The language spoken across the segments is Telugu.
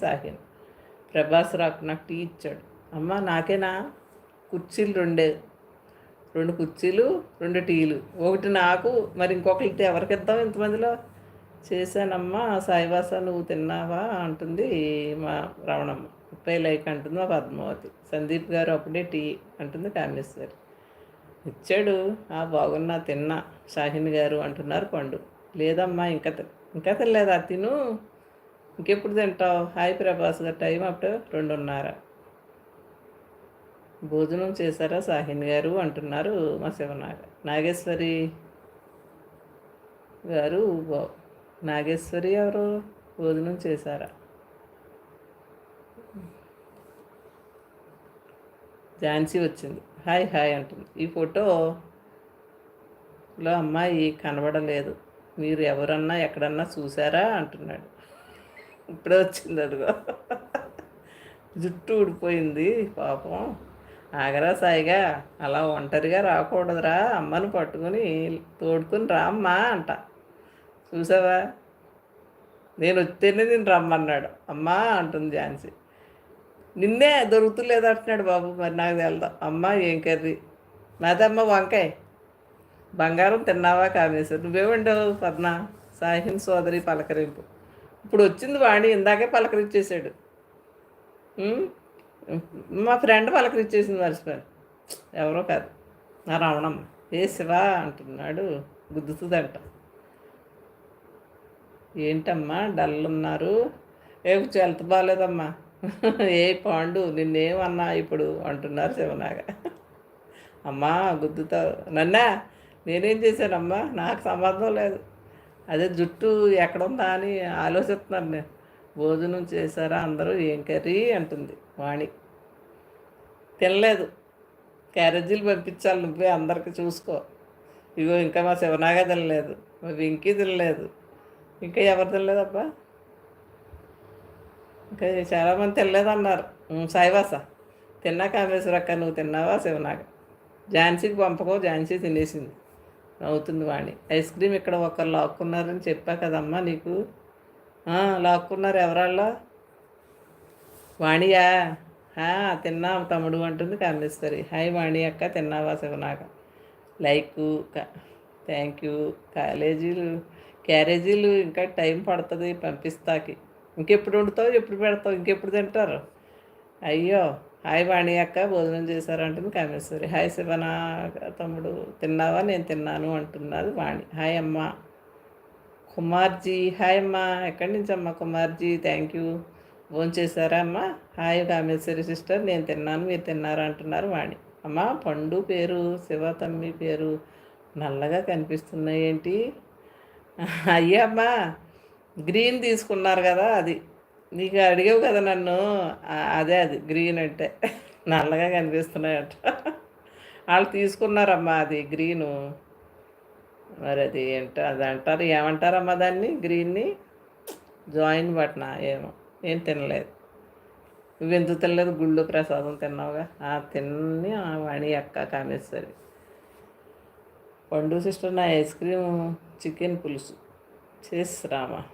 సాహిన్ ప్రభాస్ రాకు నాకు టీ ఇచ్చాడు. అమ్మ నాకేనా? కుర్చీలు రెండే. రెండు కుర్చీలు రెండు టీలు. ఒకటి నాకు మరి ఇంకొకరికి ఎవరికి ఇద్దాం ఇంతమందిలో? చేశానమ్మా సాయివాస నువ్వు తిన్నావా? అంటుంది మా రావణమ్మ ముప్పై లైక్ అంటుంది మా పద్మావతి. సందీప్ గారు అప్పుడే టీ అంటుంది కామేశ్వరి ఇచ్చాడు. ఆ బాగున్నా తిన్నా. షాహిన్ గారు అంటున్నారు పండు. లేదమ్మా ఇంకా ఇంకా తినలేదా? తిను. ఇంకెప్పుడు తింటావు? హాయ్ ప్రభాస్ గారు టైం అప్పుడు రెండున్నర. భోజనం చేశారా సాహిన్ గారు? అంటున్నారు మా శివనాగ నాగేశ్వరి గారు. నాగేశ్వరి ఎవరు? భోజనం చేశారా? ఝాన్సీ వచ్చింది. హాయ్ హాయ్ అంటుంది. ఈ ఫోటోలో అమ్మాయి కనబడలేదు. మీరు ఎవరన్నా ఎక్కడన్నా చూసారా అంటున్నాడు. ఇప్పుడే వచ్చింది అడుగు. జుట్టు ఊడిపోయింది పాపం. ఆగరా సాయిగా అలా ఒంటరిగా రాకూడదురా అమ్మని పట్టుకుని తోడుకుని రామ్మా అంట. చూసావా? నేను వస్తేనే నేను రమ్మన్నాడు. అమ్మా అంటుంది ఝాన్సీ. నిన్నే దొరుకుతులేదు అంటున్నాడు బాబు మరి నాకు వెళ్దాం అమ్మ ఏం కర్రీ? నాదమ్మ వంకాయ. బంగారం తిన్నావా కామేశ్వర్? నువ్వేమంటావు పద్మ? సాహిన్ సోదరి పలకరింపు. ఇప్పుడు వచ్చింది వాణి ఇందాకే పలకరించేశాడు. మా ఫ్రెండ్ పలకరించేసింది మర్చిపోయారు ఎవరో కాదు. నా రావణమ్మ ఏ శివా అంటున్నాడు గుద్దుతుందంట. ఏంటమ్మా డల్ ఉన్నారు ఏ కొంచెం హెల్త్ బాగాలేదమ్మా. ఏ పాండు నిన్నేమన్నా ఇప్పుడు అంటున్నారు శివనాగ. అమ్మా గుద్దుతావు నన్నా నేనేం చేశానమ్మా? నాకు సంబంధం లేదు. అదే జుట్టు ఎక్కడుందా అని ఆలోచిస్తున్నారు నేను. భోజనం చేశారా అందరూ? ఏం కర్రీ? అంటుంది వాణి. తినలేదు. క్యారేజీలు పంపించాలి నువ్వే అందరికి చూసుకో. ఇగో ఇంకా మా శివనాగా తినలేదు. మా వెంకీ తినలేదు. ఇంకా ఎవరు తినలేదబ్బా? ఇంకా చాలామంది తినలేదు అన్నారు సాయివాస. తిన్నా కామేశ్వరక్క నువ్వు తిన్నావా శివనాగ? ఝాన్సీకి పంపకో ఝాన్సీ తినేసింది. అవుతుంది వాణి. ఐస్ క్రీమ్ ఇక్కడ ఒకరు లాక్కున్నారని చెప్పా కదమ్మా నీకు. లాక్కున్నారు ఎవరాళ్ళ? వాణియా? తిన్నా తిన్నాం తమ్ముడు అంటుంది కామేశ్వరి హాయ్ వాణి అక్క తిన్నావా శివనాక లైక్ థ్యాంక్ యూ. కాలేజీలు క్యారేజీలు ఇంకా టైం పడుతుంది పంపిస్తాకి. ఇంకెప్పుడు వండుతావు ఎప్పుడు పెడతావు ఇంకెప్పుడు తింటారు? అయ్యో! హాయ్ వాణి అక్క భోజనం చేశారంటుంది కామేశ్వరి. హాయ్ శివనా తమ్ముడు తిన్నావా? నేను తిన్నాను అంటున్నది వాణి. హాయ్ అమ్మ. కుమార్జీ హాయ్ అమ్మ. ఎక్కడి నుంచి అమ్మ కుమార్జీ? థ్యాంక్ యూ ఫోన్ చేశారా అమ్మ? హాయ్ కామేశ్వరి సిస్టర్ నేను తిన్నాను మీరు తిన్నారా అంటున్నారు వాణి. అమ్మ పండు పేరు శివ తమ్మి పేరు నల్లగా కనిపిస్తున్నాయి ఏంటి? అయ్యమ్మా గ్రీన్ తీసుకున్నారు కదా అది. నీకు అడిగావు కదా నన్ను. అదే అది గ్రీన్ అంటే. నల్లగా కనిపిస్తున్నాయట. వాళ్ళు తీసుకున్నారమ్మా అది గ్రీను. మరి అది ఏంట అది అంటారు. ఏమంటారమ్మా దాన్ని గ్రీన్ని? జాయిన్ బట్నా ఏమో. ఏం తినలేదు. నువ్వెందుకు తినలేదు? గుళ్ళు ప్రసాదం తిన్నావుగా. ఆ తిన్ని ఆ వాణి అక్క కామేశ్వరి. పండు సిస్టర్ నా ఐస్ క్రీమ్ చికెన్ పులుసు. చేసిరామా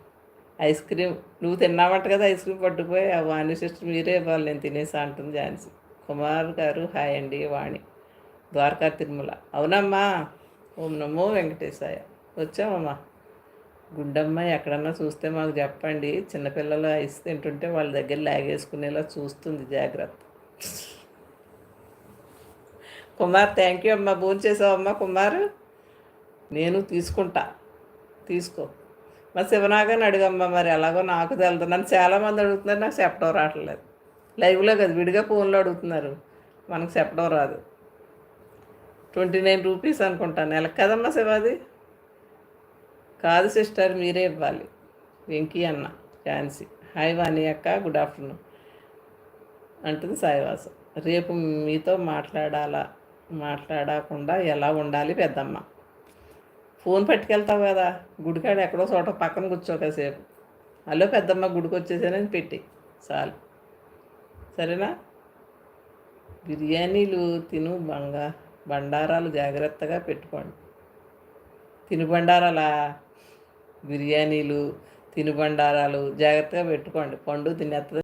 ఐస్ క్రీమ్. నువ్వు తిన్నావంట కదా ఐస్ క్రీమ్ పట్టుకుపోయి ఆ వాణి సిస్టర్ మీరే ఇవ్వాలి నేను తినేసి అంటుంది ఝాన్సీ. కుమార్ గారు హాయ్ అండి వాణి. ద్వారకా తిరుమల. అవునమ్మా. ఓం నమో వెంకటేశాయ. వచ్చామమ్మా గుడ్డమ్మ ఎక్కడన్నా చూస్తే మాకు చెప్పండి. చిన్నపిల్లలు ఐస్ తింటుంటే వాళ్ళ దగ్గర లాగేసుకునేలా చూస్తుంది జాగ్రత్త. కుమార్ థ్యాంక్ యూ అమ్మా. భోజనం చేసావమ్మా కుమార్? నేను తీసుకుంటా. తీసుకో. మా శివనాగని అడుగమ్మా మరి ఎలాగో నాకు తెలదు. నన్ను చాలామంది అడుగుతున్నారు నాకు చెప్పడం రావట్లేదు. లైవ్లో కదా విడిగా ఫోన్లో అడుగుతున్నారు. మనకు చెప్పడం రాదు. ట్వంటీ నైన్ రూపీస్ అనుకుంటాను నెల. కదమ్మా శివాది కాదు సిస్టర్ మీరే ఇవ్వాలి. వెంకీ అన్న ఝాన్సీ. హాయ్ వాణి అక్క గుడ్ ఆఫ్టర్నూన్ అంటుంది సాయివాసం. రేపు మీతో మాట్లాడాలా? మాట్లాడకుండా ఎలా ఉండాలి పెద్దమ్మ? ఫోన్ పట్టుకెళ్తావు కదా గుడికాడ ఎక్కడో చోట పక్కన కూర్చో కాసేపు. హలో పెద్దమ్మ గుడికి వచ్చేసానని పెట్టి. చాలు. సరేనా? బిర్యానీలు తిను బంగా బండారాలు జాగ్రత్తగా పెట్టుకోండి. తిను బండారాలా? బిర్యానీలు తినుబండారాలు జాగ్రత్తగా పెట్టుకోండి. పండు తినేస్తుంది